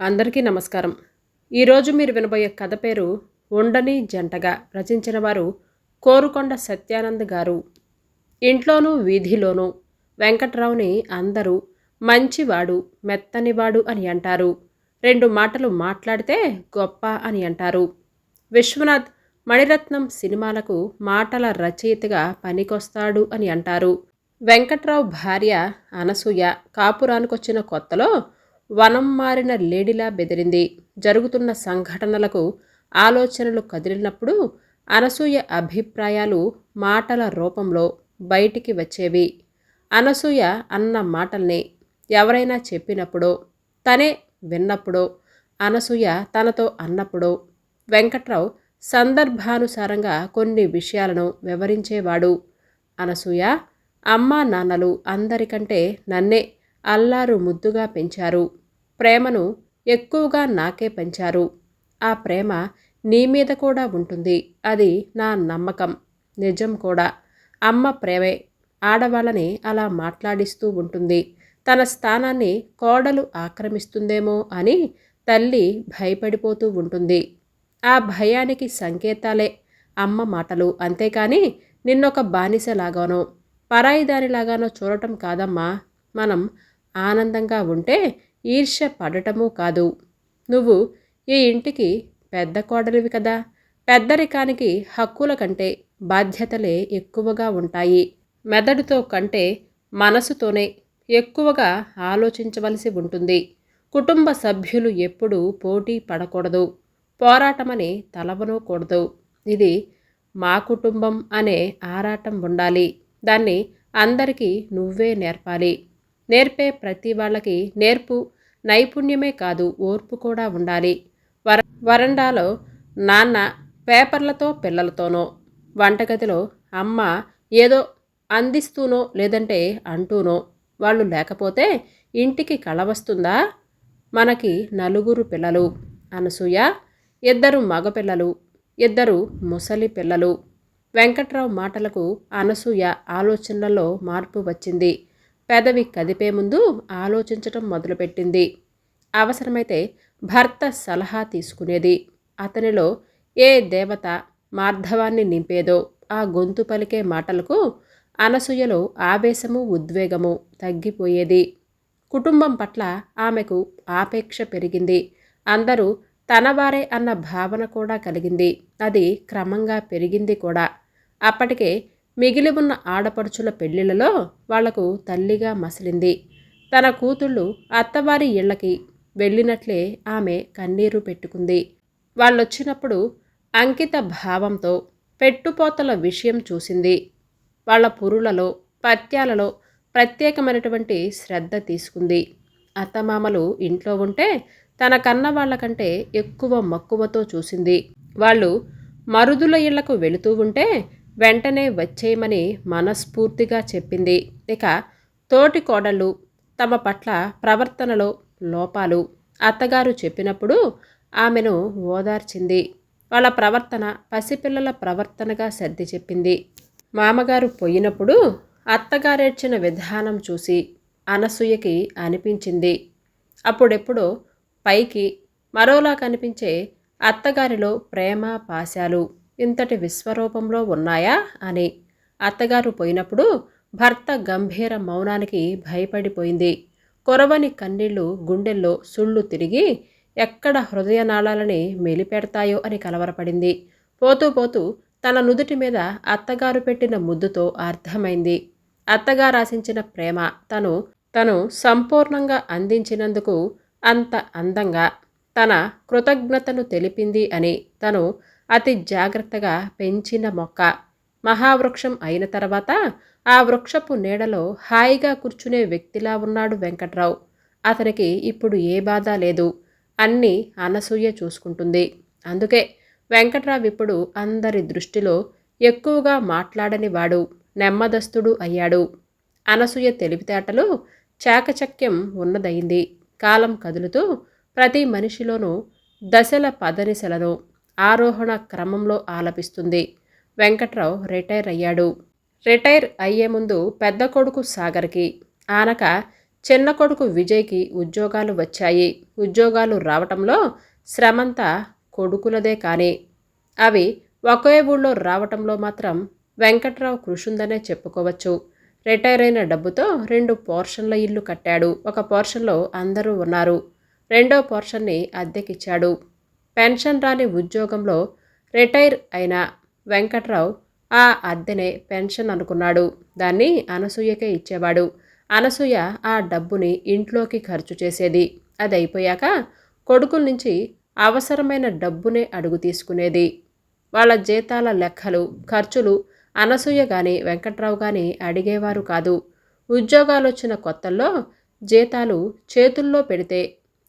అందరికీ నమస్కారం. ఈరోజు మీరు వినబోయే కథ పేరు ఉండని జంటగా రచించిన వారు కోరుకొండ సత్యానంద్ గారు. ఇంట్లోనూ వీధిలోనూ వెంకట్రావుని అందరూ మంచివాడు మెత్తనివాడు అని అంటారు. రెండు మాటలు మాట్లాడితే గొప్ప అని అంటారు. విశ్వనాథ్ మణిరత్నం సినిమాలకు మాటల రచయితగా పనికొస్తాడు అని అంటారు. వెంకట్రావు భార్య అనసూయ కాపురానికొచ్చిన కొత్తలో వనం మారిన లేడిలా బెదిరింది. జరుగుతున్న సంఘటనలకు ఆలోచనలు కదిలినప్పుడు అనసూయ అభిప్రాయాలు మాటల రూపంలో బయటికి వచ్చేవి. అనసూయ అన్న మాటల్ని ఎవరైనా చెప్పినప్పుడో తనే విన్నప్పుడో అనసూయ తనతో అన్నప్పుడో వెంకట్రావు సందర్భానుసారంగా కొన్ని విషయాలను వివరించేవాడు. అనసూయ అమ్మా నాన్నలు అందరికంటే నన్నే అల్లారు ముద్దుగా పెంచారు. ప్రేమను ఎక్కువగా నాకే పెంచారు. ఆ ప్రేమ నీ మీద కూడా ఉంటుంది. అది నా నమ్మకం. నిజం కూడా. అమ్మ ప్రేమే. ఆడవాళ్ళని అలా మాట్లాడిస్తూ ఉంటుంది. తన స్థానాన్ని కోడలు ఆక్రమిస్తుందేమో అని తల్లి భయపడిపోతూ ఉంటుంది. ఆ భయానికి సంకేతాలే అమ్మ మాటలు. అంతేకాని నిన్నొక బానిసలాగానో పరాయిదానిలాగానో చూడటం కాదమ్మా. మనం ఆనందంగా ఉంటే ఈర్ష్య పడటమూ కాదు. నువ్వు ఈ ఇంటికి పెద్ద కోడలివి కదా. పెద్దరికానికి హక్కుల కంటే బాధ్యతలే ఎక్కువగా ఉంటాయి. మెదడుతో కంటే మనసుతోనే ఎక్కువగా ఆలోచించవలసి ఉంటుంది. కుటుంబ సభ్యులు ఎప్పుడూ పోటీ పడకూడదు. పోరాటమని తలవనకూడదు. ఇది మా కుటుంబం అనే ఆరాటం ఉండాలి. దాన్ని అందరికీ నువ్వే నేర్పాలి. నేర్పే ప్రతి వాళ్ళకి నేర్పు నైపుణ్యమే కాదు ఓర్పు కూడా ఉండాలి. వర వరండాలో నాన్న పేపర్లతో పిల్లలతోనో వంటగదిలో అమ్మ ఏదో అందిస్తూనో లేదంటే అంటూనో వాళ్ళు లేకపోతే ఇంటికి కళ వస్తుందా? మనకి నలుగురు పిల్లలు. అనసూయ ఇద్దరు మగపిల్లలు ఇద్దరు ముసలి పిల్లలు. వెంకట్రావు మాటలకు అనసూయ ఆలోచనలలో మార్పు వచ్చింది. పెదవి కదిపే ముందు ఆలోచించటం మొదలుపెట్టింది. అవసరమైతే భర్త సలహా తీసుకునేది. అతనిలో ఏ దేవత మార్ధవాన్ని నింపేదో ఆ గొంతు పలికే మాటలకు అనసూయలో ఆవేశము ఉద్వేగము తగ్గిపోయేది. కుటుంబం పట్ల ఆమెకు ఆపేక్ష పెరిగింది. అందరూ తనవారే అన్న భావన కూడా కలిగింది. అది క్రమంగా పెరిగింది కూడా. అప్పటికే మిగిలి ఉన్న ఆడపడుచుల పెళ్ళిళ్ళలో వాళ్ళకు తల్లిగా మసిలింది. తన కూతుళ్ళు అత్తవారి ఇళ్ళకి వెళ్ళినట్లే ఆమె కన్నీరు పెట్టుకుంది. వాళ్ళొచ్చినప్పుడు అంకిత భావంతో పెట్టుపోతల విషయం చూసింది. వాళ్ళ పురులలో పత్యాలలో ప్రత్యేకమైనటువంటి శ్రద్ధ తీసుకుంది. అత్తమామలు ఇంట్లో ఉంటే తన కన్న వాళ్ళకంటే ఎక్కువ మక్కువతో చూసింది. వాళ్ళు మరుదుల ఇళ్ళకు వెళుతూ ఉంటే వెంటనే వచ్చేయమని మనస్ఫూర్తిగా చెప్పింది. ఇక తోటి కోడళ్ళు తమ పట్ల ప్రవర్తనలో లోపాలు. అత్తగారు చెప్పినప్పుడు ఆమెను ఓదార్చింది. వాళ్ళ ప్రవర్తన పసిపిల్లల ప్రవర్తనగా సర్ది చెప్పింది. మామగారు పోయినప్పుడు అత్తగారేడ్చిన విధానం చూసి అనసూయకి అనిపించింది. అప్పుడెప్పుడో పైకి మరోలా కనిపించే అత్తగారిలో ప్రేమ పాశాలు. ఇంతటి విశ్వరూపంలో ఉన్నాయా అని. అత్తగారు పోయినప్పుడు భర్త గంభీర మౌనానికి భయపడిపోయింది. కొరవని కన్నీళ్ళు గుండెల్లో సుళ్ళు తిరిగి ఎక్కడ హృదయనాళాలని మెలిపెడతాయో అని కలవరపడింది. పోతూ పోతూ తన నుదుటి మీద అత్తగారు పెట్టిన ముద్దుతో అర్థమైంది. అత్తగారు ఆశించిన ప్రేమ తను తను సంపూర్ణంగా అందించినందుకు అంత అందంగా తన కృతజ్ఞతను తెలిపింది అని. తను అతి జాగ్రత్తగా పెంచిన మొక్క. మహావృక్షం అయిన తర్వాత ఆ వృక్షపు నీడలో హాయిగా కూర్చునే వ్యక్తిలా ఉన్నాడు వెంకట్రావు. అతనికి ఇప్పుడు ఏ బాధ లేదు. అన్నీ అనసూయ చూసుకుంటుంది. అందుకే వెంకట్రావు ఇప్పుడు అందరి దృష్టిలో ఎక్కువగా మాట్లాడని వాడు నెమ్మదస్తుడు అయ్యాడు. అనసూయ తెలివితేటలు చాకచక్యం ఉన్నదయింది. కాలం కదులుతూ ప్రతి మనిషిలోనూ దశల పదనిశలను ఆరోహణ క్రమంలో ఆలపిస్తుంది. వెంకట్రావు రిటైర్ అయ్యాడు. రిటైర్ అయ్యే ముందు పెద్ద కొడుకు సాగర్కి ఆనక చిన్న కొడుకు విజయ్కి ఉద్యోగాలు వచ్చాయి. ఉద్యోగాలు రావటంలో శ్రమంతా కొడుకులదే కానీ అవి ఒకే ఊళ్ళో రావటంలో మాత్రం వెంకట్రావు కృషుందనే చెప్పుకోవచ్చు. రిటైర్ అయిన డబ్బుతో రెండు పోర్షన్ల ఇల్లు కట్టాడు. ఒక పోర్షన్లో అందరూ ఉన్నారు. రెండో పోర్షన్ని అద్దెకిచ్చాడు. పెన్షన్ రాని ఉద్యోగంలో రిటైర్ అయిన వెంకట్రావు ఆ అద్దెనే పెన్షన్ అనుకున్నాడు. దాన్ని అనసూయకే ఇచ్చేవాడు. అనసూయ ఆ డబ్బుని ఇంట్లోకి ఖర్చు చేసేది. అది అయిపోయాక కొడుకుల నుంచి అవసరమైన డబ్బునే అడుగు తీసుకునేది. వాళ్ళ జీతాల లెక్కలు ఖర్చులు అనసూయ కానీ వెంకట్రావు కానీ అడిగేవారు కాదు. ఉద్యోగాలు వచ్చిన కొత్తల్లో జీతాలు చేతుల్లో పెడితే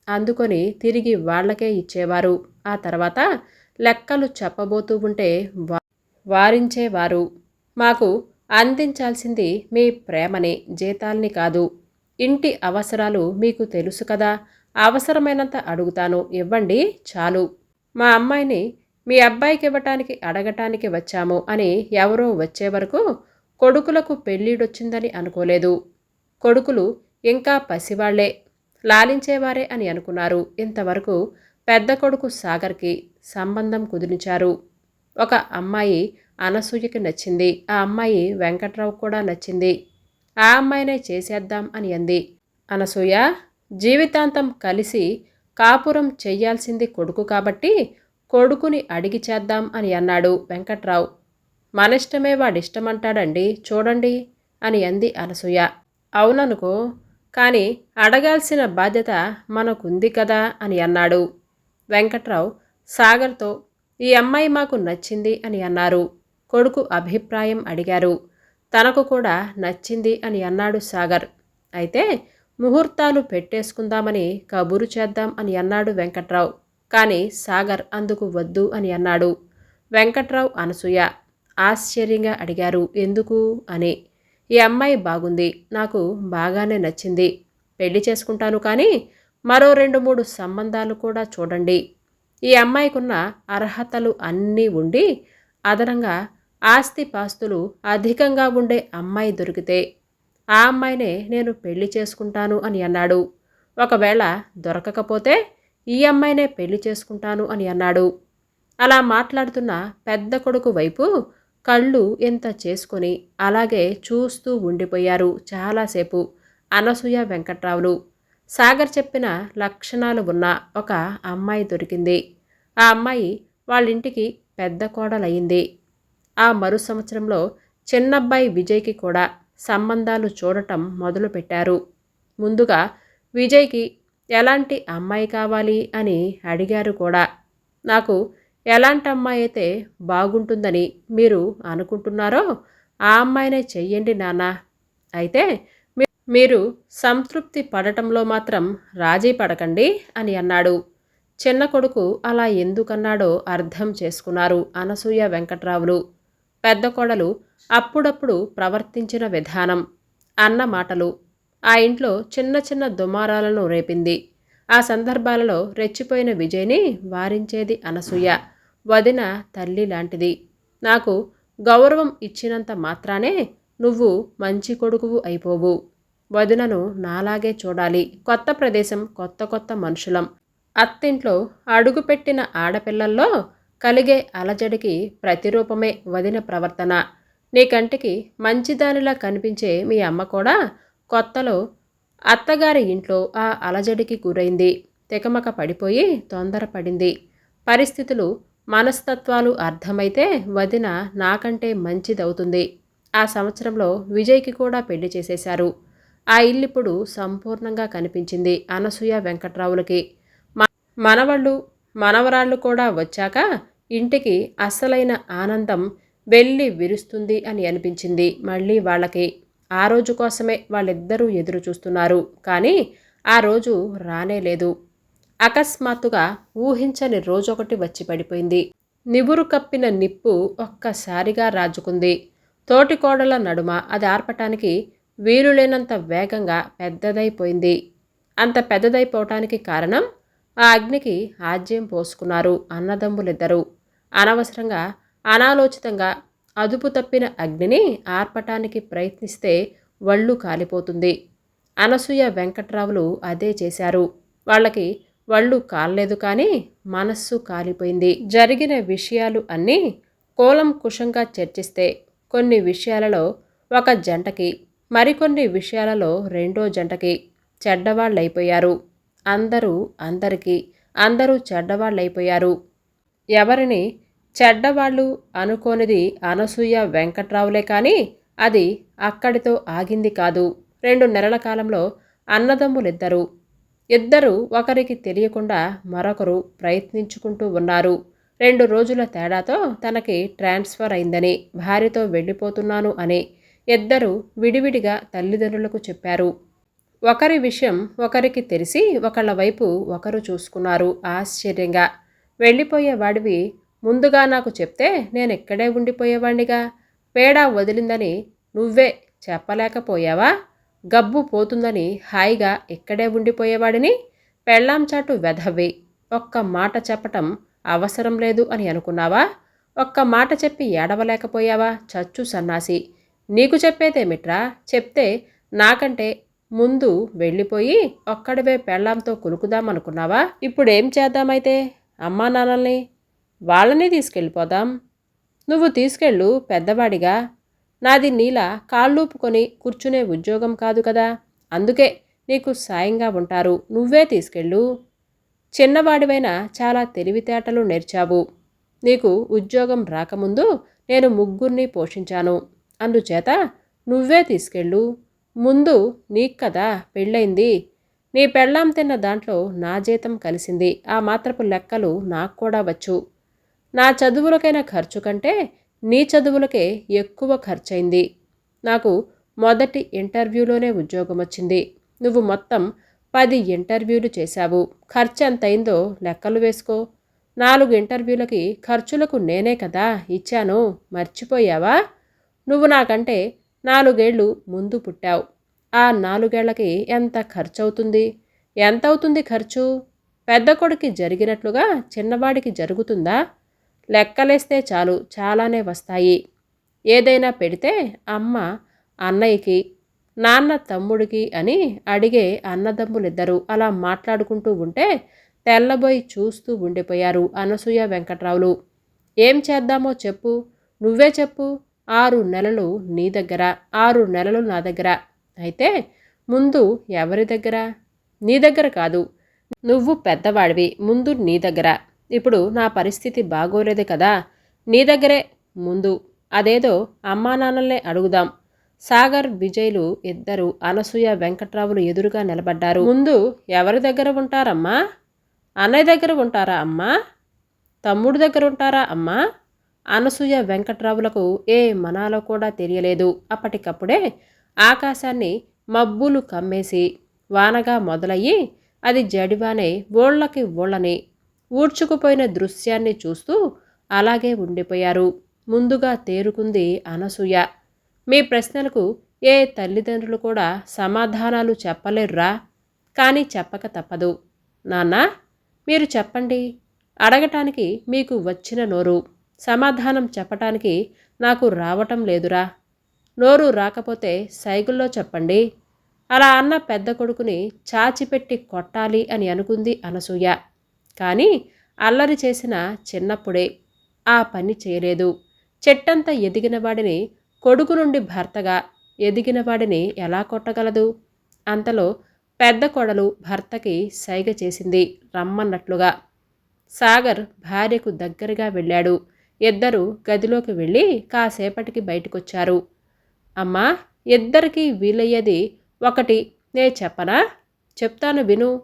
అందుకొని తిరిగి వాళ్ళకే ఇచ్చేవారు. ఆ తర్వాత లెక్కలు చెప్పబోతూ ఉంటే వారించేవారు. మాకు అందించాల్సింది మీ ప్రేమని జీతాల్ని కాదు. ఇంటి అవసరాలు మీకు తెలుసు కదా అవసరమైనంత అడుగుతాను ఇవ్వండి చాలు. మా అమ్మాయిని మీ అబ్బాయికి ఇవ్వటానికి అడగటానికి వచ్చాము అని ఎవరో వచ్చే వరకు కొడుకులకు పెళ్ళిడొచ్చిందని అనుకోలేదు. కొడుకులు ఇంకా పసివాళ్ళే లాలించేవారే అని అనుకున్నారు. ఇంతవరకు పెద్ద కొడుకు సాగర్కి సంబంధం కుదిరించారు. ఒక అమ్మాయి అనసూయకి నచ్చింది. ఆ అమ్మాయి వెంకట్రావు కూడా నచ్చింది. ఆ అమ్మాయినే చేసేద్దాం అని అంది. అనసూయ జీవితాంతం కలిసి కాపురం చెయ్యాల్సింది కొడుకు కాబట్టి కొడుకుని అడిగి చేద్దాం అని అన్నాడు వెంకట్రావు. మనిష్టమే వాడిష్టమంటాడండి చూడండి అని అంది అనసూయ. అవుననుకో కానీ అడగాల్సిన బాధ్యత మనకుంది కదా అని అన్నాడు. వెంకట్రావు సాగర్తో ఈ అమ్మాయి మాకు నచ్చింది అని అన్నారు. కొడుకు అభిప్రాయం అడిగారు. తనకు కూడా నచ్చింది అని అన్నాడు సాగర్. అయితే ముహూర్తాలు పెట్టేసుకుందామని కబురు చేద్దాం అని అన్నాడు వెంకట్రావు. కానీ సాగర్ అందుకు వద్దు అని అన్నాడు వెంకట్రావు అనసూయ. ఆశ్చర్యంగా అడిగారు. ఎందుకు? అని. ఈ అమ్మాయి బాగుంది. నాకు బాగానే నచ్చింది. పెళ్ళి చేసుకుంటాను కానీ మరో రెండు మూడు సంబంధాలు కూడా చూడండి. ఈ అమ్మాయికున్న అర్హతలు అన్నీ ఉండి అదనంగా ఆస్తి పాస్తులు అధికంగా ఉండే అమ్మాయి దొరికితే ఆ అమ్మాయినే నేను పెళ్ళి చేసుకుంటాను అని అన్నాడు. ఒకవేళ దొరకకపోతే ఈ అమ్మాయినే పెళ్ళి చేసుకుంటాను అని అన్నాడు. అలా మాట్లాడుతున్న పెద్ద కొడుకు వైపు కళ్ళు ఎంత చేసుకొని అలాగే చూస్తూ ఉండిపోయారు చాలాసేపు అనసూయ వెంకట్రావులు. సాగర్ చెప్పిన లక్షణాలు ఉన్న ఒక అమ్మాయి దొరికింది. ఆ అమ్మాయి వాళ్ళింటికి పెద్ద కోడలయ్యింది. ఆ మరు సంవత్సరంలో చిన్నబ్బాయి విజయ్కి కూడా సంబంధాలు చూడటం మొదలుపెట్టారు. ముందుగా విజయ్కి ఎలాంటి అమ్మాయి కావాలి? అని అడిగారు కూడా. నాకు ఎలాంటి అమ్మాయి అయితే బాగుంటుందని మీరు అనుకుంటున్నారో ఆ అమ్మాయినే చెయ్యండి నాన్న. అయితే మీరు సంతృప్తి పడటంలో మాత్రం రాజీ పడకండి అని అన్నాడు. చిన్న కొడుకు అలా ఎందుకన్నాడో అర్థం చేసుకున్నారు అనసూయ వెంకట్రావులు. పెద్ద కోడలు అప్పుడప్పుడు ప్రవర్తించిన విధానం అన్న మాటలు. ఆ ఇంట్లో చిన్న చిన్న దుమారాలను రేపింది. ఆ సందర్భాలలో రెచ్చిపోయిన విజయ్ని వారించేది అనసూయ వదిన తల్లి లాంటిది. నాకు గౌరవం ఇచ్చినంత మాత్రానే నువ్వు మంచి కొడుకువు అయిపోవు. వదినను నాలాగే చూడాలి. కొత్త ప్రదేశం కొత్త కొత్త మనుషులం. అత్తింట్లో అడుగుపెట్టిన ఆడపిల్లల్లో కలిగే అలజడికి ప్రతిరూపమే వదిన ప్రవర్తన. నీ కంటికి మంచిదానిలా కనిపించే మీ అమ్మ కూడా కొత్తలో అత్తగారి ఇంట్లో ఆ అలజడికి గురైంది. తెకమక పడిపోయి తొందరపడింది. పరిస్థితులు మనస్తత్వాలు అర్థమైతే వదిన నాకంటే మంచిదవుతుంది. ఆ సంవత్సరంలో విజయ్కి కూడా పెళ్ళి చేసేశారు. ఆ ఇల్లిప్పుడు సంపూర్ణంగా కనిపించింది అనసూయ వెంకట్రావులకి. మనవళ్ళు మనవరాళ్ళు కూడా వచ్చాక ఇంటికి అస్సలైన ఆనందం వెళ్ళి విరుస్తుంది అని అనిపించింది మళ్ళీ వాళ్ళకి. ఆ రోజు కోసమే వాళ్ళిద్దరూ ఎదురు చూస్తున్నారు కానీ ఆ రోజు రానే లేదు. అకస్మాత్తుగా ఊహించని రోజొకటి వచ్చి పడిపోయింది. నిబురు కప్పిన నిప్పు ఒక్కసారిగా రాజుకుంది. తోటికోడల నడుమ అది ఆర్పటానికి వీలులేనంత వేగంగా పెద్దదైపోయింది. అంత పెద్దదైపోవటానికి కారణం ఆ అగ్నికి ఆజ్యం పోసుకున్నారు అన్నదమ్ములిద్దరూ. అనవసరంగా అనాలోచితంగా అదుపు తప్పిన అగ్నిని ఆర్పటానికి ప్రయత్నిస్తే వళ్ళు కాలిపోతుంది. అనసూయ వెంకట్రావులు అదే చేశారు. వాళ్ళకి వళ్ళు కాలేదు కానీ మనస్సు కాలిపోయింది. జరిగిన విషయాలు అన్నీ కోలం కుషంగా చర్చిస్తే కొన్ని విషయాలలో ఒక జంటకి మరికొన్ని విషయాలలో రెండో జంటకి చెడ్డవాళ్ళైపోయారు. అందరూ అందరికీ అందరూ చెడ్డవాళ్ళైపోయారు. ఎవరిని చెడ్డవాళ్ళు అనుకోనిది అనసూయ వెంకట్రావులే కానీ అది అక్కడితో ఆగింది కాదు. రెండు నెలల కాలంలో అన్నదమ్ములిద్దరు ఇద్దరు ఒకరికి తెలియకుండా మరొకరు ప్రయత్నించుకుంటూ ఉన్నారు. రెండు రోజుల తేడాతో తనకి ట్రాన్స్ఫర్ అయిందని భార్యతో వెళ్ళిపోతున్నాను అని ఇద్దరు విడివిడిగా తల్లిదండ్రులకు చెప్పారు. ఒకరి విషయం ఒకరికి తెలిసి ఒకళ్ళ వైపు ఒకరు చూసుకున్నారు ఆశ్చర్యంగా. వెళ్ళిపోయేవాడివి ముందుగా నాకు చెప్తే నేను ఇక్కడే ఉండిపోయేవాడినిగా పేడ వదిలిందని నువ్వే చెప్పలేకపోయావా? గబ్బు పోతుందని హాయిగా ఇక్కడే ఉండిపోయేవాడిని? పెళ్ళాంచాటు వెధవి. ఒక్క మాట చెప్పటం అవసరం లేదు అని అనుకున్నావా? ఒక్క మాట చెప్పి ఏడవలేకపోయావా? చచ్చు సన్నాసి. నీకు చెప్పేదేమిట్రా చెప్తే నాకంటే ముందు వెళ్ళిపోయి ఒక్కడివే పెళ్ళాంతో కులుకుదామనుకున్నావా? ఇప్పుడేం చేద్దామైతే? అమ్మా నాన్నల్ని వాళ్ళని తీసుకెళ్ళిపోదాం. నువ్వు తీసుకెళ్ళు పెద్దవాడిగా. నాది నీలా కాళ్ళూపుకొని కూర్చునే ఉద్యోగం కాదు కదా. అందుకే నీకు సాయంగా ఉంటారు. నువ్వే తీసుకెళ్ళు. చిన్నవాడివైనా చాలా తెలివితేటలు నేర్చావు. నీకు ఉద్యోగం రాకముందు నేను ముగ్గురిని పోషించాను. అందుచేత నువ్వే తీసుకెళ్ళు. ముందు నీకు కదా పెళ్ళైంది నీ పెళ్ళాం తిన్న దాంట్లో నా జీతం కలిసింది. ఆ మాత్రపు లెక్కలు నాకు కూడా వచ్చు. నా చదువులకైన ఖర్చు కంటే నీ చదువులకే ఎక్కువ ఖర్చయింది. నాకు మొదటి ఇంటర్వ్యూలోనే ఉద్యోగం వచ్చింది. నువ్వు మొత్తం పది ఇంటర్వ్యూలు చేశావు. ఖర్చు ఎంతైందో లెక్కలు వేసుకో. నాలుగు ఇంటర్వ్యూలకి ఖర్చులకు నేనే కదా ఇచ్చాను. మర్చిపోయావా? నువ్వు నాకంటే నాలుగేళ్ళు ముందు పుట్టావు. ఆ నాలుగేళ్ళకి ఎంత ఖర్చు అవుతుంది ఎంత అవుతుంది ఖర్చు? పెద్ద కొడుకి జరిగినట్లుగా చిన్నవాడికి జరుగుతుందా? లెక్కలేస్తే చాలు చాలానే వస్తాయి. ఏదైనా పెడితే అమ్మ అన్నయ్యకి నాన్న తమ్ముడికి అని అడిగే అన్నదమ్ములిద్దరూ అలా మాట్లాడుకుంటూ ఉంటే తెల్లబోయి చూస్తూ ఉండిపోయారు అనసూయ వెంకట్రావులు. ఏం చేద్దామో చెప్పు నువ్వే చెప్పు. ఆరు నెలలు నీ దగ్గర ఆరు నెలలు నా దగ్గర. అయితే ముందు ఎవరి దగ్గర? నీ దగ్గర కాదు. నువ్వు పెద్దవాడివి ముందు నీ దగ్గర. ఇప్పుడు నా పరిస్థితి బాగోలేదు కదా. నీ దగ్గరే ముందు. అదేదో అమ్మా నాన్నలనే అడుగుదాం. సాగర్ విజయ్లు ఇద్దరు అనసూయ వెంకట్రావులు ఎదురుగా నిలబడ్డారు. ముందు ఎవరి దగ్గర ఉంటారమ్మా? అన్నయ్య దగ్గర ఉంటారా అమ్మా? తమ్ముడు దగ్గర ఉంటారా అమ్మా? అనసూయ వెంకట్రావులకు ఏ మనాలో కూడా తెలియలేదు. అప్పటికప్పుడే ఆకాశాన్ని మబ్బులు కమ్మేసి వానగా మొదలయ్యి అది జడివానే ఓళ్ళకి ఓళ్ళని ఊడ్చుకుపోయిన దృశ్యాన్ని చూస్తూ అలాగే ఉండిపోయారు. ముందుగా తేరుకుంది అనసూయ. మీ ప్రశ్నలకు ఏ తల్లిదండ్రులు కూడా సమాధానాలు చెప్పలేరురా? కానీ చెప్పక తప్పదు. నాన్న మీరు చెప్పండి. అడగటానికి మీకు వచ్చిన నోరు. సమాధానం చెప్పటానికి నాకు రావటం లేదురా. నోరు రాకపోతే సైగుల్లో చెప్పండి. అలా అన్న పెద్ద కొడుకుని చాచిపెట్టి కొట్టాలి అని అనుకుంది అనసూయ. కానీ అల్లరి చేసిన చిన్నప్పుడే ఆ పని చేయలేదు. చెట్టంత ఎదిగిన వాడిని కొడుకు నుండి భర్తగా ఎదిగిన వాడిని ఎలా కొట్టగలదు? అంతలో పెద్ద కొడలు భర్తకి సైగ చేసింది రమ్మన్నట్లుగా. సాగర్ భార్యకు దగ్గరగా వెళ్ళాడు. ఇద్దరు గదిలోకి వెళ్ళి కాసేపటికి బయటకొచ్చారు. అమ్మా ఇద్దరికీ వీలయ్యేది ఒకటి నే చెప్పనా? చెప్తాను విను.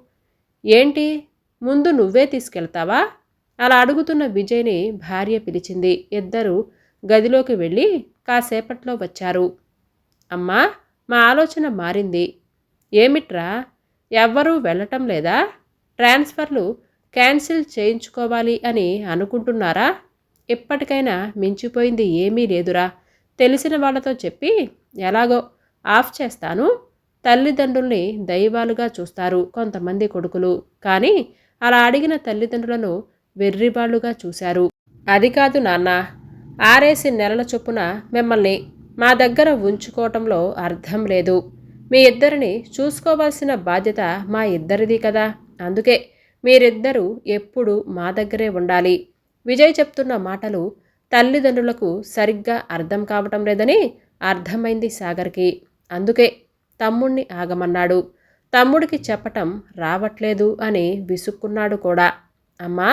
ఏంటి? ముందు నువ్వే తీసుకెళ్తావా? అలా అడుగుతున్న విజయ్ని భార్య పిలిచింది. ఇద్దరు గదిలోకి వెళ్ళి కాసేపట్లో వచ్చారు. అమ్మా మా ఆలోచన మారింది. ఏమిట్రా? ఎవ్వరూ వెళ్ళటం లేదా? ట్రాన్స్ఫర్లు క్యాన్సిల్ చేయించుకోవాలి అని అనుకుంటున్నారా? ఇప్పటికైనా మించిపోయింది ఏమీ లేదురా. తెలిసిన వాళ్ళతో చెప్పి ఎలాగో ఆఫ్ చేస్తాను. తల్లిదండ్రుల్ని దైవాలుగా చూస్తారు కొంతమంది కొడుకులు. కానీ అలా అడిగిన తల్లిదండ్రులను వెర్రిబాళ్ళుగా చూశారు. అది కాదు నాన్న ఆరేసి నెలల చొప్పున మిమ్మల్ని మా దగ్గర ఉంచుకోవటంలో అర్థం లేదు. మీ ఇద్దరిని చూసుకోవాల్సిన బాధ్యత మా ఇద్దరిది కదా. అందుకే మీరిద్దరూ ఎప్పుడు మా దగ్గరే ఉండాలి. విజయ్ చెప్తున్న మాటలు తల్లిదండ్రులకు సరిగ్గా అర్థం కావటం లేదని అర్థమైంది సాగర్కి. అందుకే తమ్ముణ్ణి ఆగమన్నాడు. తమ్ముడికి చెప్పటం రావట్లేదు అని విసుక్కున్నాడు కూడా. అమ్మా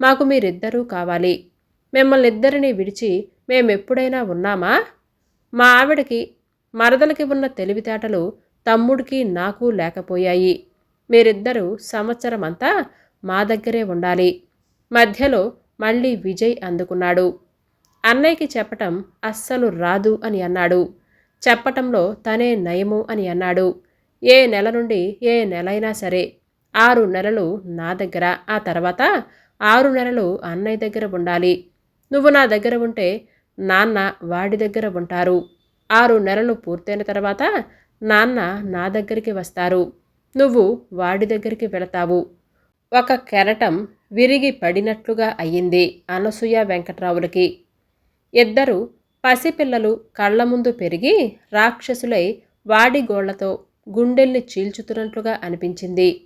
మాకు మీరిద్దరూ కావాలి. మిమ్మల్ని ఇద్దరిని విడిచి మేమెప్పుడైనా ఉన్నామా? మా ఆవిడకి మరదలకి ఉన్న తెలివితేటలు తమ్ముడికి నాకు లేకపోయాయి. మీరిద్దరూ సంవత్సరం అంతా మా దగ్గరే ఉండాలి. మధ్యలో మళ్ళీ విజయ్ అందుకున్నాడు. అన్నయ్యకి చెప్పటం అస్సలు రాదు అని అన్నాడు. చెప్పటంలో తనే నయము అని అన్నాడు. ఏ నెల నుండి ఏ నెలైనా సరే ఆరు నెలలు నా దగ్గర. ఆ తర్వాత ఆరు నెలలు అన్నయ్య దగ్గర ఉండాలి. నువ్వు నా దగ్గర ఉంటే నాన్న వాడి దగ్గర ఉంటారు. ఆరు నెలలు పూర్తయిన తర్వాత నాన్న నా దగ్గరికి వస్తారు. నువ్వు వాడి దగ్గరికి వెళతావు. ఒక కెరటం విరిగి పడినట్లుగా అయ్యింది అనసూయ వెంకట్రావులకి. ఇద్దరు పసిపిల్లలు కళ్ళ ముందు పెరిగి రాక్షసులై వాడిగోళ్ళతో గుండెల్ని చీల్చుతున్నట్లుగా అనిపించింది.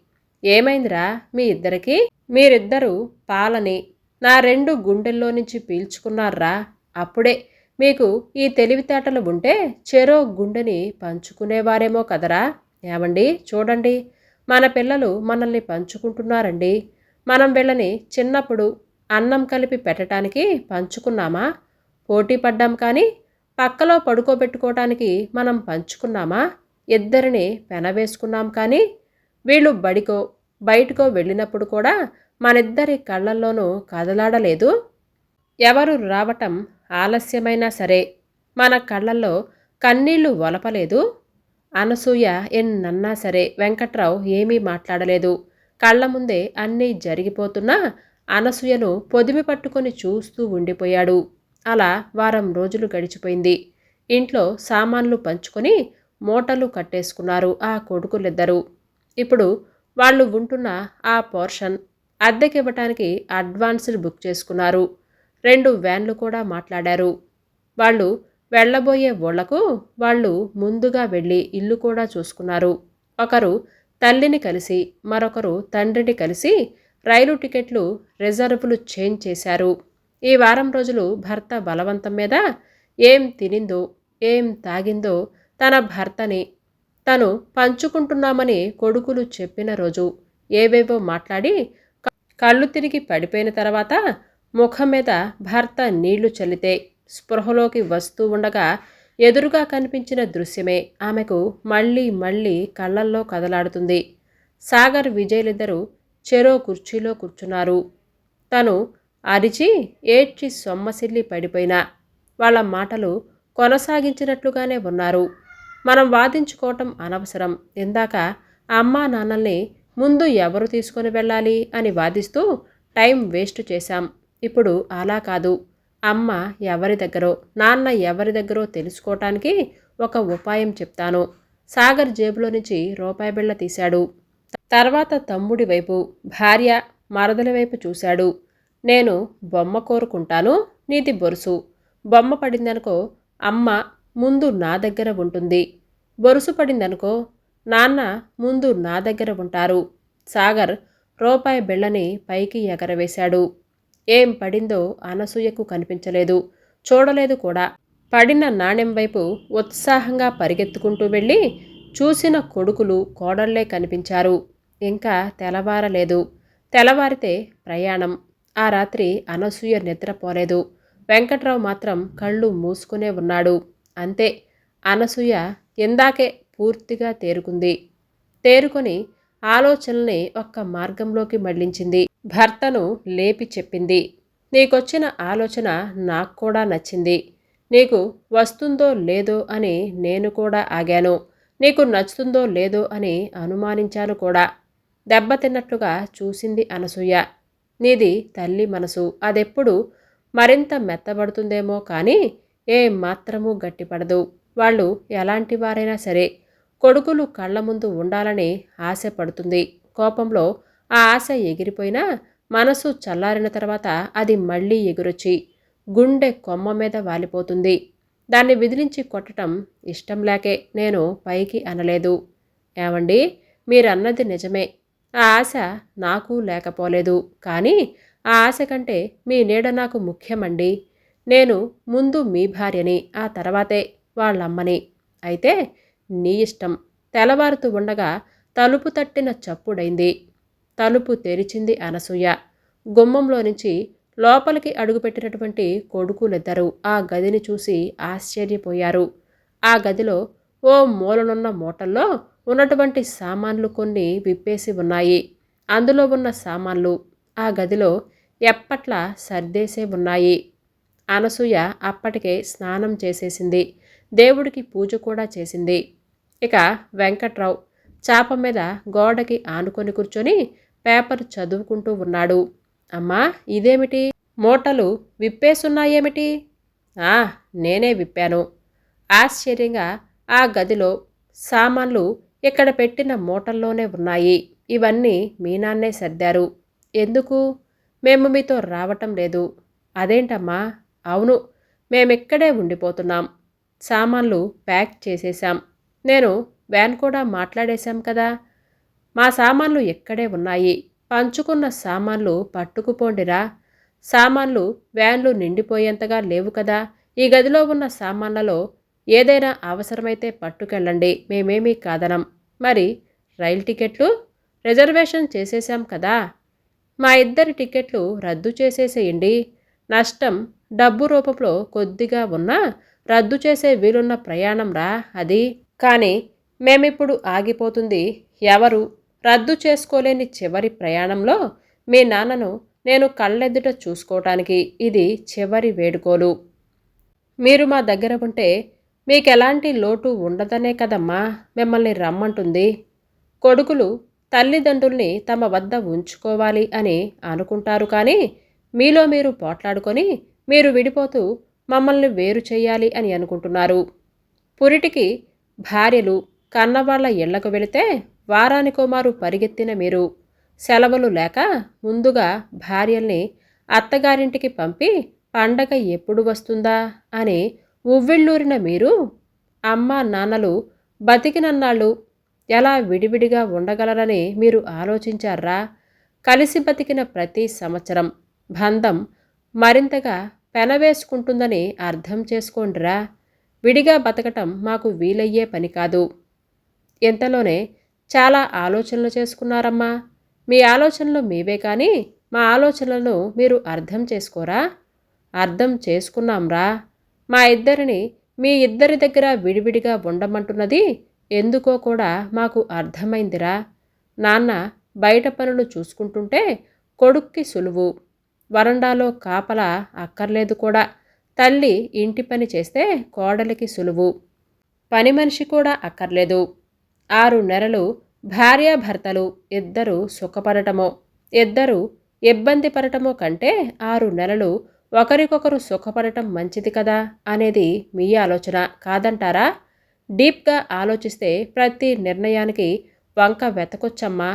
ఏమైందిరా మీ ఇద్దరికి? మీరిద్దరూ పాలని నా రెండు గుండెల్లో నుంచి పీల్చుకున్నారా? అప్పుడే మీకు ఈ తెలివితేటలు ఉంటే చెరో గుండెని పంచుకునేవారేమో కదరా. ఏమండి? చూడండి. మన పిల్లలు మనల్ని పంచుకుంటున్నారండి. మనం వీళ్ళని చిన్నప్పుడు అన్నం కలిపి పెట్టడానికి పంచుకున్నామా? పోటీ పడ్డాం కానీ పక్కలో పడుకోబెట్టుకోవటానికి మనం పంచుకున్నామా? ఇద్దరిని పెనవేసుకున్నాం కానీ వీళ్ళు బడికో బయటకో వెళ్ళినప్పుడు కూడా మనిద్దరి కళ్ళల్లోనూ కదలాడలేదు. ఎవరు రావటం ఆలస్యమైనా సరే మన కళ్ళల్లో కన్నీళ్ళు వలపలేదు. అనసూయ ఎన్నన్నా సరే వెంకట్రావు ఏమీ మాట్లాడలేదు. కళ్ళ ముందే అన్నీ జరిగిపోతున్నా అనసూయను పొదిమి పట్టుకొని చూస్తూ ఉండిపోయాడు. అలా వారం రోజులు గడిచిపోయింది. ఇంట్లో సామాన్లు పంచుకొని మూటలు కట్టేసుకున్నారు ఆ కొడుకులిద్దరూ. ఇప్పుడు వాళ్ళు ఉంటున్న ఆ పోర్షన్ అద్దెకివ్వటానికి అడ్వాన్స్డ్ బుక్ చేసుకున్నారు. రెండు వ్యాన్లు కూడా మాట్లాడారు. వాళ్ళు వెళ్ళబోయే ఊళ్ళకు వాళ్ళు ముందుగా వెళ్ళి ఇల్లు కూడా చూసుకున్నారు. ఒకరు తల్లిని కలిసి మరొకరు తండ్రిని కలిసి రైలు టికెట్లు రిజర్వులు చేంజ్ చేశారు. ఈ వారం రోజులు భర్త బలవంతం మీద ఏం తినిందో ఏం తాగిందో తన భర్తని తను పంచుకుంటున్నామని కొడుకులు చెప్పిన రోజు ఏవేవో మాట్లాడి కళ్ళు తిరిగి పడిపోయిన తర్వాత ముఖం మీద భర్త నీళ్ళు చల్లితే స్పృహలోకి వస్తూ ఉండగా ఎదురుగా కనిపించిన దృశ్యమే ఆమెకు మళ్ళీ మళ్ళీ కళ్ళల్లో కదలాడుతుంది. సాగర్ విజయ్లిద్దరూ చెరో కుర్చీలో కూర్చున్నారు. తను అరిచి ఏడ్చి సొమ్మసిల్లి పడిపోయినా వాళ్ళ మాటలు కొనసాగించినట్లుగానే ఉన్నారు. మనం వాదించుకోవటం అనవసరం. ఇందాక అమ్మా నాన్నల్ని ముందు ఎవరు తీసుకొని వెళ్ళాలి అని వాదిస్తూ టైం వేస్ట్ చేశాం. ఇప్పుడు అలా కాదు. అమ్మ ఎవరి దగ్గరో నాన్న ఎవరి దగ్గరో తెలుసుకోవటానికి ఒక ఉపాయం చెప్తాను. సాగర్ జేబులో నుంచి రూపాయి బిళ్ళ తీశాడు. తర్వాత తమ్ముడి వైపు భార్య మరదల వైపు చూశాడు. నేను బొమ్మ కోరుకుంటాను నీది బొరుసు. బొమ్మ పడిందనుకో అమ్మ ముందు నా దగ్గర ఉంటుంది. బొరుసు పడిందనుకో నాన్న ముందు నా దగ్గర ఉంటారు. సాగర్ రూపాయి బిళ్ళని పైకి ఎగరవేశాడు. ఏం పడిందో అనసూయకు కనిపించలేదు. చూడలేదు కూడా. పడిన నాణ్యం వైపు ఉత్సాహంగా పరిగెత్తుకుంటూ వెళ్ళి చూసిన కొడుకులు కోడళ్ళే కనిపించారు. ఇంకా తెలవారలేదు తెల్లవారితే ప్రయాణం. ఆ రాత్రి అనసూయ నిద్రపోలేదు. వెంకట్రావు మాత్రం కళ్ళు మూసుకునే ఉన్నాడు. అంతే. అనసూయ ఇందాకే పూర్తిగా తేరుకుంది. తేరుకొని ఆలోచనల్ని ఒక్క మార్గంలోకి మళ్ళించింది. భర్తను లేపి చెప్పింది. నీకొచ్చిన ఆలోచన నాకు కూడా నచ్చింది. నీకు వస్తుందో లేదో అని నేను కూడా ఆగాను. నీకు నచ్చుతుందో లేదో అని అనుమానించాను కూడా. దెబ్బతిన్నట్లుగా చూసింది అనసూయ. నీది తల్లి మనసు. అదెప్పుడు మరింత మెత్తబడుతుందేమో కానీ ఏ మాత్రమూ గట్టిపడదు. వాళ్ళు ఎలాంటి వారైనా సరే కొడుకులు కళ్ళ ముందు ఉండాలని ఆశపడుతుంది కోపంలో ఆ ఆశ ఎగిరిపోయినా మనసు చల్లారిన తర్వాత అది మళ్ళీ ఎగురొచ్చి గుండె కొమ్మ మీద వాలిపోతుంది. దాన్ని విదిలించి కొట్టడం ఇష్టం లేకే నేను పైకి అనలేదు. ఏమండి మీరన్నది నిజమే. ఆ ఆశ నాకు లేకపోలేదు. కానీ ఆ ఆశ కంటే మీ నీడ నాకు ముఖ్యమండి. నేను ముందు మీ భార్యని ఆ తర్వాతే వాళ్ళమ్మని. అయితే నీ ఇష్టం. తెల్లవారుతూ ఉండగా తలుపు తట్టిన చప్పుడైంది. తలుపు తెరిచింది అనసూయ. గుమ్మంలో నుంచి లోపలికి అడుగుపెట్టినటువంటి కొడుకులిద్దరూ ఆ గదిని చూసి ఆశ్చర్యపోయారు. ఆ గదిలో ఓ మూలనున్న మూటల్లో ఉన్నటువంటి సామాన్లు కొన్ని విప్పేసి ఉన్నాయి. అందులో ఉన్న సామాన్లు ఆ గదిలో ఎప్పట్లా సర్దేసే ఉన్నాయి. అనసూయ అప్పటికే స్నానం చేసేసింది. దేవుడికి పూజ కూడా చేసింది. ఇక వెంకట్రావు చాప మీద గోడకి ఆనుకొని కూర్చొని పేపర్ చదువుకుంటూ ఉన్నాడు. అమ్మా ఇదేమిటి? మూటలు విప్పేసున్నాయేమిటి? ఆ నేనే విప్పాను. ఆశ్చర్యంగా ఆ గదిలో సామాన్లు ఇక్కడ పెట్టిన మూటల్లోనే ఉన్నాయి. ఇవన్నీ మీ నాన్నే సర్దారు. ఎందుకు? మేము మీతో రావటం లేదు. అదేంటమ్మా? అవును మేమిక్కడే ఉండిపోతున్నాం. సామాన్లు ప్యాక్ చేసేశాం. నేను వ్యాన్ కూడా మాట్లాడేశాం కదా. మా సామాన్లు ఎక్కడే ఉన్నాయి? పంచుకున్న సామాన్లు పట్టుకుపోండిరా. సామాన్లు వ్యాన్లు నిండిపోయేంతగా లేవు కదా. ఈ గదిలో ఉన్న సామాన్లలో ఏదైనా అవసరమైతే పట్టుకెళ్ళండి. మేమేమీ కాదనం. మరి రైలు టికెట్లు? రిజర్వేషన్ చేసేశాం కదా. మా ఇద్దరి టికెట్లు రద్దు చేసేసేయండి. నష్టం డబ్బు రూపంలో కొద్దిగా ఉన్నా రద్దు చేసే వీలున్న ప్రయాణం రా అది. కానీ మేమిప్పుడు ఆగిపోతుంది. ఎవరు రద్దు చేసుకోలేని చివరి ప్రయాణంలో మీ నాన్నను నేను కళ్ళెద్దుట చూసుకోవటానికి ఇది చివరి వేడుకోలు. మీరు మా దగ్గర ఉంటే మీకెలాంటి లోటు ఉండదనే కదమ్మా మిమ్మల్ని రమ్మంటుంది. కొడుకులు తల్లిదండ్రుల్ని తమ వద్ద ఉంచుకోవాలి అని అనుకుంటారు కానీ మీలో మీరు పోట్లాడుకొని మీరు విడిపోతూ మమ్మల్ని వేరు చేయాలి అని అనుకుంటున్నారు. పురిటికి భార్యలు కన్నవాళ్ళ ఇళ్ళకు వెళితే వారానికోమారు పరిగెత్తిన మీరు. సెలవులు లేక ముందుగా భార్యల్ని అత్తగారింటికి పంపి పండగ ఎప్పుడు వస్తుందా అని ఉవ్విళ్ళూరిన మీరు అమ్మ నాన్నలు బతికినన్నాళ్ళు ఎలా విడివిడిగా ఉండగలరని మీరు ఆలోచించారా? కలిసి బతికిన ప్రతి సంవత్సరం బంధం మరింతగా పెనవేసుకుంటుందని అర్థం చేసుకోండిరా. విడిగా బతకటం మాకు వీలయ్యే పని కాదు. ఇంతలోనే చాలా ఆలోచనలు చేసుకున్నారమ్మా. మీ ఆలోచనలు మీవే కానీ మా ఆలోచనలను మీరు అర్థం చేసుకోరా? అర్థం చేసుకున్నాంరా మా ఇద్దరిని మీ ఇద్దరి దగ్గర విడివిడిగా ఉండమంటున్నది ఎందుకో కూడా మాకు అర్థమైందిరా. నాన్న బయట పనులు చూసుకుంటుంటే కొడుక్కి సులువు. వరండాలో కాపల అక్కర్లేదు కూడా. తల్లి ఇంటి పని చేస్తే కోడలికి సులువు. పని మనిషి కూడా అక్కర్లేదు. ఆరు నెలలు భార్యాభర్తలు ఇద్దరు సుఖపడటమో ఇద్దరు ఇబ్బంది పడటమో కంటే ఆరు నెలలు ఒకరికొకరు సుఖపడటం మంచిది కదా అనేది మీ ఆలోచన కాదంటారా? డీప్గా ఆలోచిస్తే ప్రతి నిర్ణయానికి వంక వెతకొచ్చమ్మా.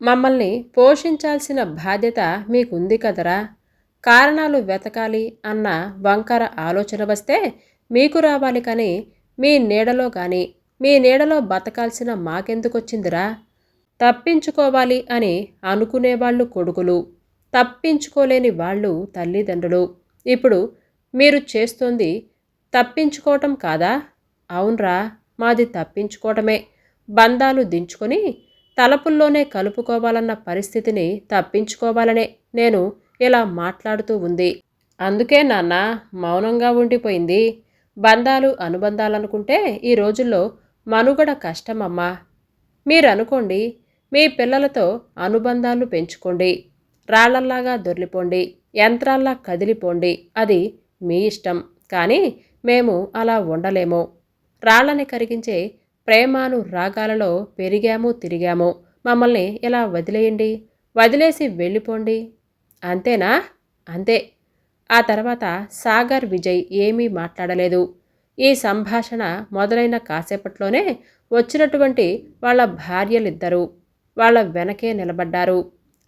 మమ్మల్ని పోషించాల్సిన బాధ్యత మీకుంది కదరా. కారణాలు వెతకాలి అన్న వంకర ఆలోచన వస్తే మీకు రావాలి కానీ మీ నీడలో కానీ మీ నీడలో బతకాల్సిన మాకెందుకొచ్చిందిరా? తప్పించుకోవాలి అని అనుకునేవాళ్ళు కొడుకులు తప్పించుకోలేని వాళ్ళు తల్లిదండ్రులు. ఇప్పుడు మీరు చేస్తోంది తప్పించుకోవటం కాదా? అవునరా మాది తప్పించుకోవటమే. బంధాలు దించుకొని తలపుల్లోనే కలుపుకోవాలన్న పరిస్థితిని తప్పించుకోవాలనే నేను ఇలా మాట్లాడుతూ ఉంది. అందుకే నాన్న మౌనంగా ఉండిపోయింది. బంధాలు అనుబంధాలనుకుంటే ఈ రోజుల్లో మనుగడ కష్టమమ్మా. మీరు అనుకోండి మీ పిల్లలతో అనుబంధాలు పెంచుకోండి. రాళ్ళల్లాగా దొర్లిపోండి యంత్రాల్లా కదిలిపోండి. అది మీ ఇష్టం. కానీ మేము అలా ఉండలేము. రాళ్ళని కరిగించే ప్రేమాను రాగాలలో పెరిగాము తిరిగాము. మమ్మల్ని ఇలా వదిలేయండి. వదిలేసి వెళ్ళిపోండి. అంతేనా? అంతే. ఆ తర్వాత సాగర్ విజయ్ ఏమీ మాట్లాడలేదు. ఈ సంభాషణ మొదలైన కాసేపట్లోనే వచ్చినటువంటి వాళ్ళ భార్యలిద్దరూ వాళ్ళ వెనకే నిలబడ్డారు.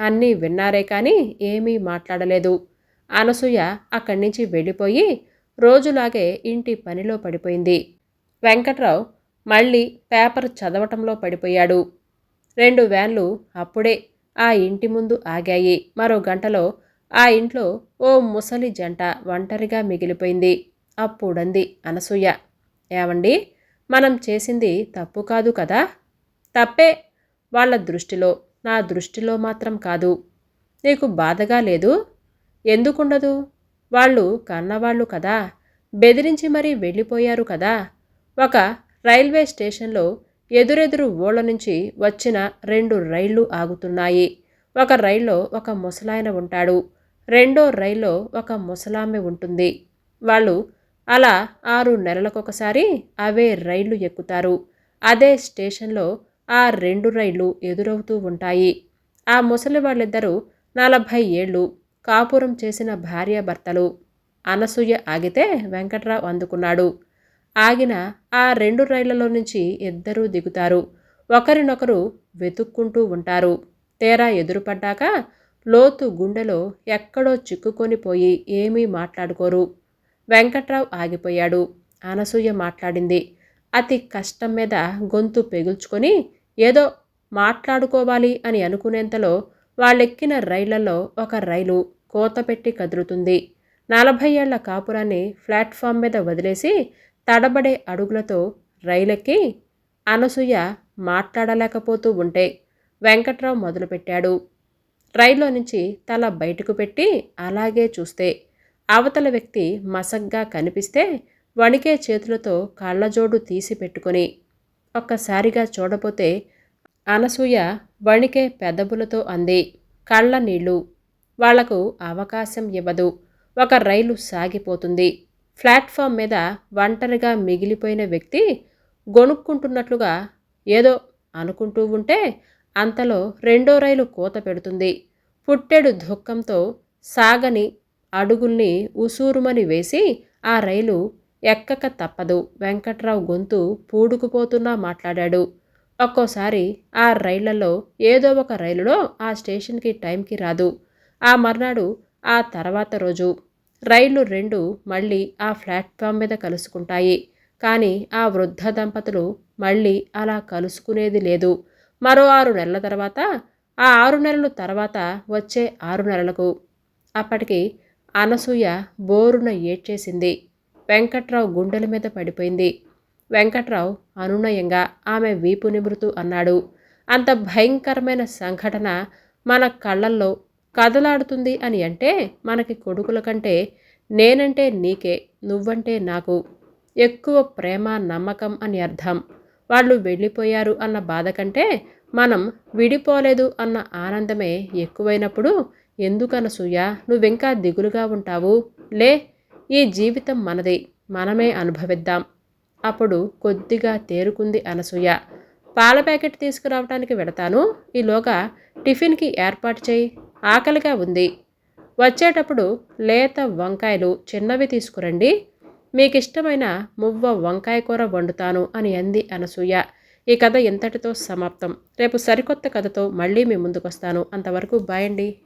అన్నీ విన్నారే కానీ ఏమీ మాట్లాడలేదు. అనసూయ అక్కడి నుంచి వెళ్ళిపోయి రోజులాగే ఇంటి పనిలో పడిపోయింది. వెంకట్రావు మళ్ళీ పేపర్ చదవటంలో పడిపోయాడు. రెండు వ్యాన్లు అప్పుడే ఆ ఇంటి ముందు ఆగాయి. మరో గంటలో ఆ ఇంట్లో ఓ ముసలి జంట ఒంటరిగా మిగిలిపోయింది. అప్పుడంది అనసూయ. ఏమండి మనం చేసింది తప్పు కాదు కదా? తప్పే. వాళ్ళ దృష్టిలో. నా దృష్టిలో మాత్రం కాదు. నీకు బాధగా లేదు? ఎందుకుండదు? వాళ్ళు కన్నవాళ్ళు కదా. బెదిరించి మరీ వెళ్ళిపోయారు కదా. ఒక రైల్వే స్టేషన్లో ఎదురెదురు ఊళ్ళ నుంచి వచ్చిన రెండు రైళ్ళు ఆగుతున్నాయి. ఒక రైల్లో ఒక ముసలాయన ఉంటాడు. రెండో రైల్లో ఒక ముసలామె ఉంటుంది. వాళ్ళు అలా ఆరు నెలలకొకసారి అవే రైళ్ళు ఎక్కుతారు. అదే స్టేషన్లో ఆ రెండు రైళ్ళు ఎదురవుతూ ఉంటాయి. ఆ ముసలి వాళ్ళిద్దరూ నలభై ఏళ్ళు కాపురం చేసిన భార్యాభర్తలు అనసూయ ఆగితే వెంకట్రావు అందుకున్నాడు. ఆగిన ఆ రెండు రైళ్ళలో నుంచి ఇద్దరూ దిగుతారు. ఒకరినొకరు వెతుక్కుంటూ ఉంటారు. తేరా ఎదురుపడ్డాక లోతు గుండెలో ఎక్కడో చిక్కుకొని పోయి ఏమీ మాట్లాడుకోరు. వెంకట్రావు ఆగిపోయాడు. అనసూయ మాట్లాడింది. అతి కష్టం మీద గొంతు పెగుల్చుకొని ఏదో మాట్లాడుకోవాలి అని అనుకునేంతలో వాళ్ళెక్కిన రైళ్ళలో ఒక రైలు కోతపెట్టి కదులుతుంది. నలభై ఏళ్ళ కాపురాన్ని ప్లాట్ఫామ్ మీద వదిలేసి తడబడే అడుగులతో రైలెక్కి అనసూయ మాట్లాడలేకపోతూ ఉంటే వెంకట్రావు మొదలుపెట్టాడు. రైల్లో నుంచి తల బయటకు పెట్టి అలాగే చూస్తే అవతల వ్యక్తి మసగ్గా కనిపిస్తే వణికే చేతులతో కళ్ళజోడు తీసి పెట్టుకొని ఒక్కసారిగా చూడపోతే అనసూయ వణికే పెదవులతో అంది. కళ్ళ నీళ్ళు వాళ్ళకు అవకాశం ఇవ్వదు. ఒక రైలు సాగిపోతుంది. ప్లాట్ఫామ్ మీద ఒంటరిగా మిగిలిపోయిన వ్యక్తి గొనుక్కుంటున్నట్లుగా ఏదో అనుకుంటూ ఉంటే అంతలో రెండో రైలు కూత పెడుతుంది. పుట్టెడు దుఃఖంతో సాగని అడుగుల్ని ఉసూరుమని వేసి ఆ రైలు ఎక్కక తప్పదు. వెంకట్రావు గొంతు పూడుకుపోతున్నా మాట్లాడాడు. ఒక్కోసారి ఆ రైళ్ళలో ఏదో ఒక రైలులో ఆ స్టేషన్కి టైంకి రాదు. ఆ మర్నాడు ఆ తర్వాత రోజు రైళ్ళు రెండు మళ్ళీ ఆ ప్లాట్ఫామ్ మీద కలుసుకుంటాయి. కానీ ఆ వృద్ధ దంపతులు మళ్ళీ అలా కలుసుకునేది లేదు. మరో ఆరు నెలల తర్వాత ఆ ఆరు నెలల తర్వాత వచ్చే ఆరు నెలలకు. అప్పటికి అనసూయ బోరున ఏడ్చేసింది. వెంకట్రావు గుండెల మీద పడిపోయింది. వెంకట్రావు అనునయంగా ఆమె వీపు నిమురుతూ అన్నాడు అంత భయంకరమైన సంఘటన మన కళ్ళల్లో కదలాడుతుంది అని అంటే మనకి కొడుకుల కంటే నేనంటే నీకే నువ్వంటే నాకు ఎక్కువ ప్రేమ నమ్మకం అని అర్థం. వాళ్ళు వెళ్ళిపోయారు అన్న బాధ కంటే మనం విడిపోలేదు అన్న ఆనందమే ఎక్కువైనప్పుడు ఎందుకనసూయ నువ్వింకా దిగులుగా ఉంటావు? లే ఈ జీవితం మనది మనమే అనుభవిద్దాం. అప్పుడు కొద్దిగా తేరుకుంది అనసూయ పాల ప్యాకెట్ తీసుకురావడానికి వెడతాను ఈలోగా టిఫిన్కి ఏర్పాటు చేయి. ఆకలిగా ఉంది. వచ్చేటప్పుడు లేత వంకాయలు చిన్నవి తీసుకురండి. మీకు ఇష్టమైన మువ్వ వంకాయ కూర వండుతాను అని అంది అనసూయ. ఈ కథ ఎంతటితో సమాప్తం. రేపు సరికొత్త కథతో మళ్ళీ మీ ముందుకు వస్తాను అంతవరకు బాయ్ అండి.